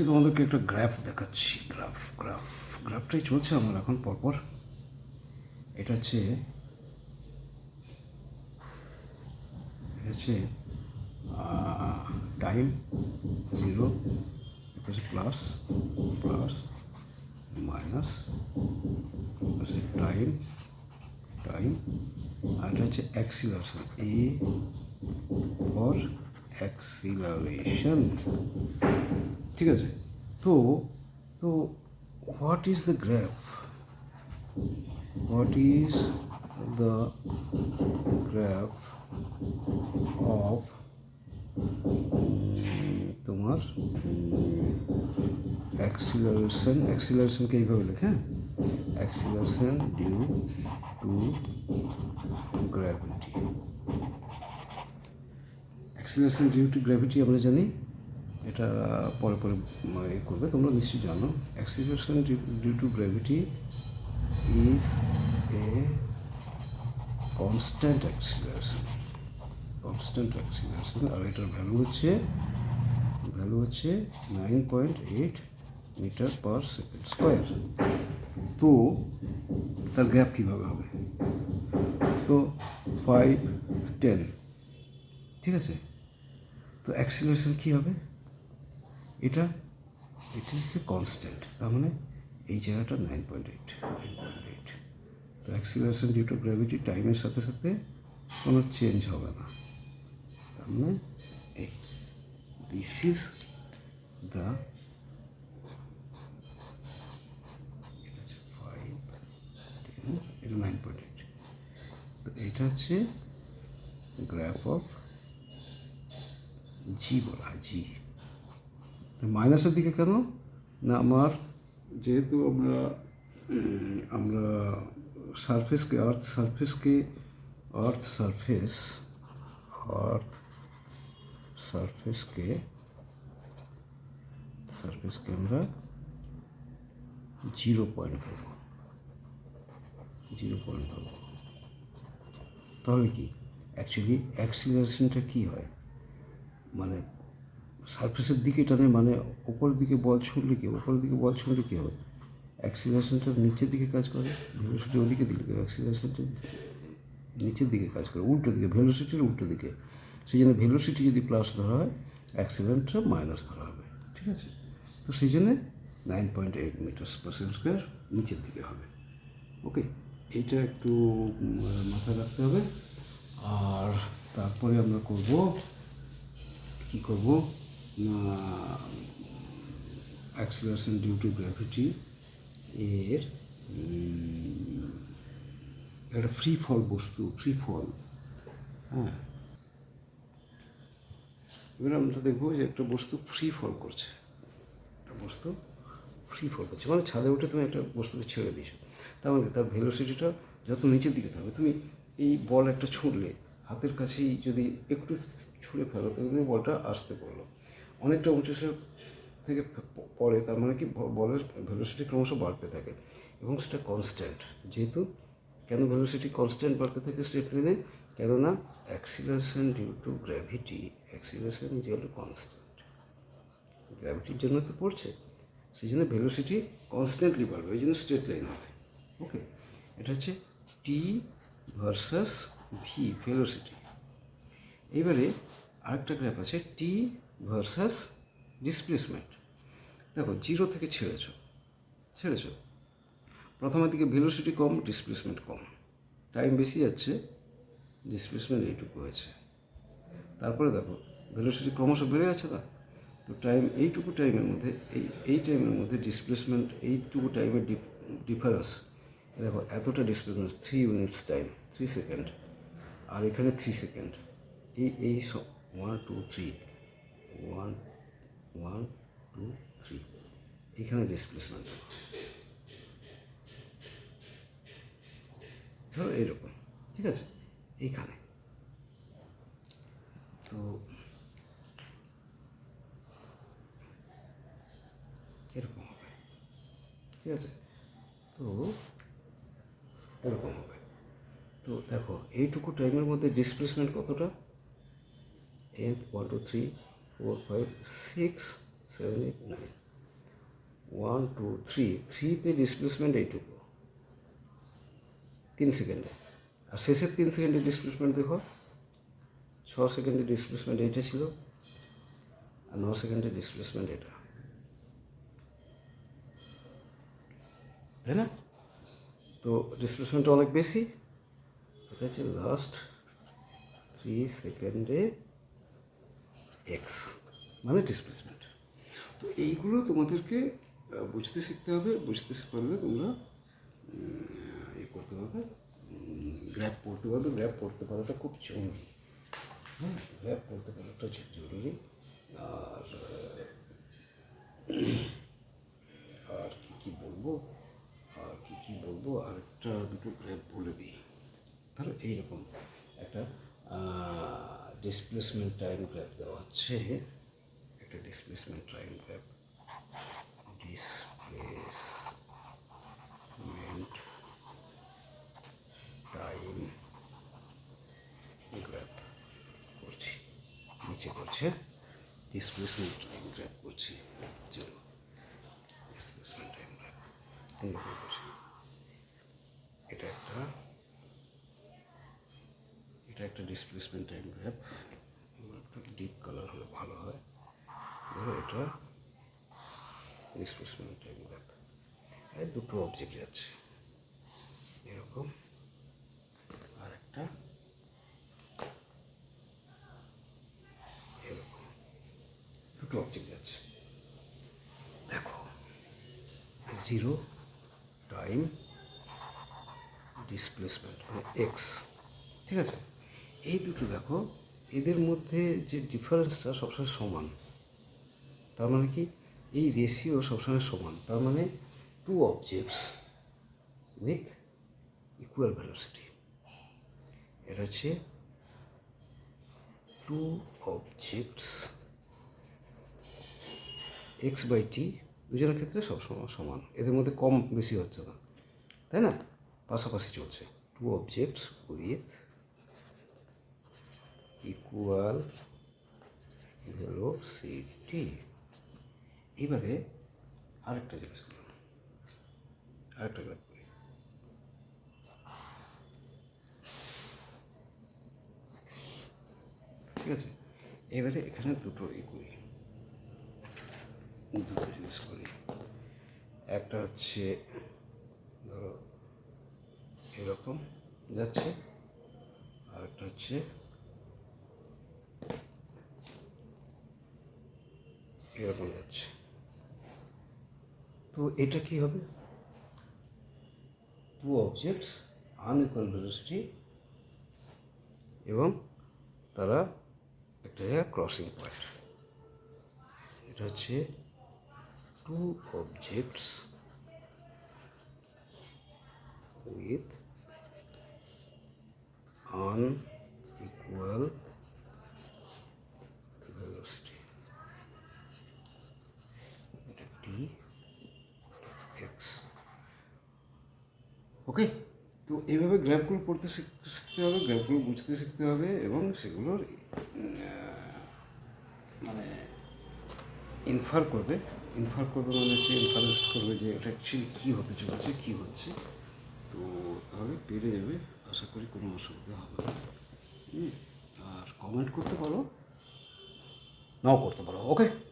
আজকে তোমাদেরকে একটা গ্রাফ দেখাচ্ছি। গ্রাফ গ্রাফ গ্রাফটাই চলছে আমার এখন পরপর। এটা হচ্ছে এটা হচ্ছে টাইম জিরো এটা হচ্ছে প্লাস প্লাস মাইনাস হচ্ছে টাইম টাইম আর এটা হচ্ছে অ্যাক্সিলারেশন এ ফর অ্যাক্সিলারেশন ঠিক আছে? তো তো what is the graph what is the graph of তোমার অ্যাক্সিলারেশন অ্যাক্সিলারেশনকে এইভাবে লেখে হ্যাঁ? Acceleration due to gravity acceleration due to gravity আমরা জানি এটা পরে পরে এ করবে। তোমরা নিশ্চয়ই জানো acceleration due to gravity is a constant acceleration constant acceleration আর এটার ভ্যালু হচ্ছে ভ্যালু হচ্ছে nine point eight metre per second square তো, তার গ্যাপ কীভাবে হবে? তো ফাইভ টেন ঠিক আছে? তো অ্যাক্সিলারেশন কী হবে? এটা এটা হচ্ছে কনস্ট্যান্ট তার মানে এই জায়গাটা nine point eight nine point eight তো অ্যাক্সিলারেশন ডিউ টু গ্র্যাভিটি টাইমের সাথে সাথে কোনো চেঞ্জ হবে না। তার মানে এই দিস ইজ দ্য এটা নাইন পয়েন্ট এইট তো এটা হচ্ছে গ্রাফ অফ জি বলা হয় জি। মাইনাসের দিকে কেন? না আমার? যেহেতু আমরা আমরা সারফেসকে আর্থ সারফেসকে আর্থ সারফেস আর্থ সারফেসকে সারফেসকে আমরা জিরো পয়েন্ট ধরবো। জিরো পয়েন্ট ধরবো। তাহলে কি? অ্যাকচুয়ালি অ্যাক্সিলারেশনটা কী হয়? মানে সারফেসের দিকে টানে মানে ওপরের দিকে বল ছুঁড়লে কী ওপরের দিকে বল ছুঁড়লে কী হবে? অ্যাক্সিলারেশনটা নিচের দিকে কাজ করে ভেলোসিটি ওদিকে দিকে অ্যাক্সিলারেশনটা নিচের দিকে কাজ করে, উল্টো দিকে ভেলোসিটির উল্টো দিকে। সেই জন্য ভেলোসিটি যদি প্লাস ধরা হয় অ্যাক্সিডেন্টটা মাইনাস ধরা হবে। ঠিক আছে? তো সেই জন্যে nine point eight metres per square নিচের দিকে হবে। ওকে এইটা একটু মাথায় রাখতে হবে। আর তারপরে আমরা করব কি করব? না অ্যাক্সিলারেশন ডিউ টু গ্র্যাভিটি এর একটা ফ্রি ফল বস্তু ফ্রি ফল হ্যাঁ। এবার আমরা দেখব যে একটা বস্তু ফ্রি ফল করছে। একটা বস্তু ফ্রি ফল করছে। মানে ছাদে উঠে তুমি একটা বস্তুকে ছেড়ে দিয়েছ। তার মানে তার ভেলোসিটিটা যত নিচের দিকে থাকবে, তুমি এই বল একটা ছুঁড়লে হাতের কাছেই যদি একটু ছুঁড়ে ফেলো, তাহলে বলটা আসতে পারল। অনেকটা উঁচু থেকে প- পড়ে, তার মানে কি বলের ভেলোসিটি ক্রমশ বাড়তে থাকে এবং সেটা কনস্ট্যান্ট যেহেতু কেন ভেলোসিটি কনস্ট্যান্ট বাড়তে থাকে স্ট্রেট লাইনে কেননা acceleration due to gravity acceleration is to constant গ্র্যাভিটির জন্য তো পড়ছে, সেই জন্য ভেলোসিটি কনস্ট্যান্টলি বাড়বে ওই জন্য স্ট্রেট লাইন হবে। ওকে এটা হচ্ছে টি ভার্সাস ভি ভেলোসিটি এবারে আরেকটা গ্র্যাফ আছে টি ভার্সাস ডিসপ্লেসমেন্ট দেখো জিরো থেকে ছেড়েছো ছেড়েছো। প্রথমের দিকে ভেলোসিটি কম ডিসপ্লেসমেন্ট কম। টাইম বেশি যাচ্ছে ডিসপ্লেসমেন্ট এইটুকু হয়েছে। তারপরে দেখো ভেলোসিটি ক্রমশ বেড়ে যাচ্ছে না? তো টাইম এইটুকু টাইমের মধ্যে, এই এই টাইমের মধ্যে ডিসপ্লেসমেন্ট এইটুকু টাইমের ডিফারেন্স দেখো, এতটা displacement three units time three second আর এখানে থ্রি সেকেন্ড এই এই সব one two three one one two three এখানে ডিসপ্লেসমেন্ট ধরো এরকম, ঠিক আছে? এইখানে তো এরকম হবে, ঠিক আছে? তো এরকম হবে। তো দেখো, এইটুকু টাইমের মধ্যে ডিসপ্লেসমেন্ট কতটা? N one two three four five six seven eight nine one two three থ্রিতে ডিসপ্লেসমেন্ট এইটুকু। তিন সেকেন্ডে আর শেষের তিন সেকেন্ডের ডিসপ্লেসমেন্ট দেখো। ছ সেকেন্ডের ডিসপ্লেসমেন্ট এইটা ছিল, আর ন সেকেন্ডের ডিসপ্লেসমেন্ট এটা। তাই না? তো ডিসপ্লেসমেন্টটা অনেক বেশি। হচ্ছে লাস্ট থ্রি সেকেন্ডে এক্স মানে ডিসপ্লেসমেন্ট তো এইগুলো তোমাদেরকে বুঝতে শিখতে হবে, বুঝতে পারলে তোমরা ইয়ে করতে পারবে গ্র্যাপ পড়তে পারবে গ্র্যাপ পড়তে পারাটা খুব জরুরি। হ্যাঁ গ্র্যাপ পড়তে পারাটা জরুরি। আর আর কি কি বলব, আর কি কি বলব, আরেকটা দুটো গ্র্যাপ বলে দিই। ধরো এইরকম একটা ডিসপ্লেসমেন্ট টাইম গ্র্যাপ দেওয়া হচ্ছে একটা displacement time graph displacement time graph করছি, নিচে করছে। ডিসপ্লেসমেন্ট টাইম গ্র্যাপ করছি। চলো ডিসপ্লেসমেন্ট টাইম গ্র্যাপ এটা একটা এটা একটা ডিসপ্লেসমেন্ট টাইম গ্র্যাপ একটু ডিপ কালার হলে ভালো হয়। এটা ডিসপ্লেসমেন্ট টাইম গ্র্যাপ এই দুটো অবজেক্ট যাচ্ছে। এরকম। আর একটা এরকম। দুটো অবজেক্ট যাচ্ছে। দেখো জিরো টাইম ডিসপ্লেসমেন্ট মানে এক্স ঠিক আছে? এই দুটো দেখো, এদের মধ্যে যে ডিফারেন্সটা সবসময় সমান, তার মানে কি? এই রেশিও সবসময় সমান, তার মানে two objects with equal velocity এটা হচ্ছে two objects X by T দুজনের ক্ষেত্রে সবসময় সমান, এদের মধ্যে কম বেশি হচ্ছে না, তাই না? পাশাপাশি চলছে two objects with equal velocity এবারে আরেকটা জিনিস আরেকটা গ্রাফ করি ঠিক আছে? এবারে এখানে দুটো ই করি দুটো জিনিস করি। একটা হচ্ছে, ধরো, এরকম যাচ্ছে আর একটা হচ্ছে এরকম যাচ্ছে তো এটা কি হবে? টু অবজেক্টস আনইকুয়াল ভেলোসিটি এবং তারা একটা ক্রসিং পয়েন্ট এটা হচ্ছে two objects with unequal okay তো এইভাবে গ্র্যাফগুলো পড়তে শিখ- শিখতে হবে গ্র্যাফগুলো বুঝতে শিখতে হবে এবং সেগুলোর মানে ইনফার করবে। ইনফার করবে মানে হচ্ছে ইনফারেন্স করবে যে এটা অ্যাকচুয়ালি কী হতে চলেছে, কী হচ্ছে। তো তাহলে পেরে যাবে, আশা করি কোনো অসুবিধা হবে না। আর কমেন্ট করতে পারো, নাও করতে পারো ওকে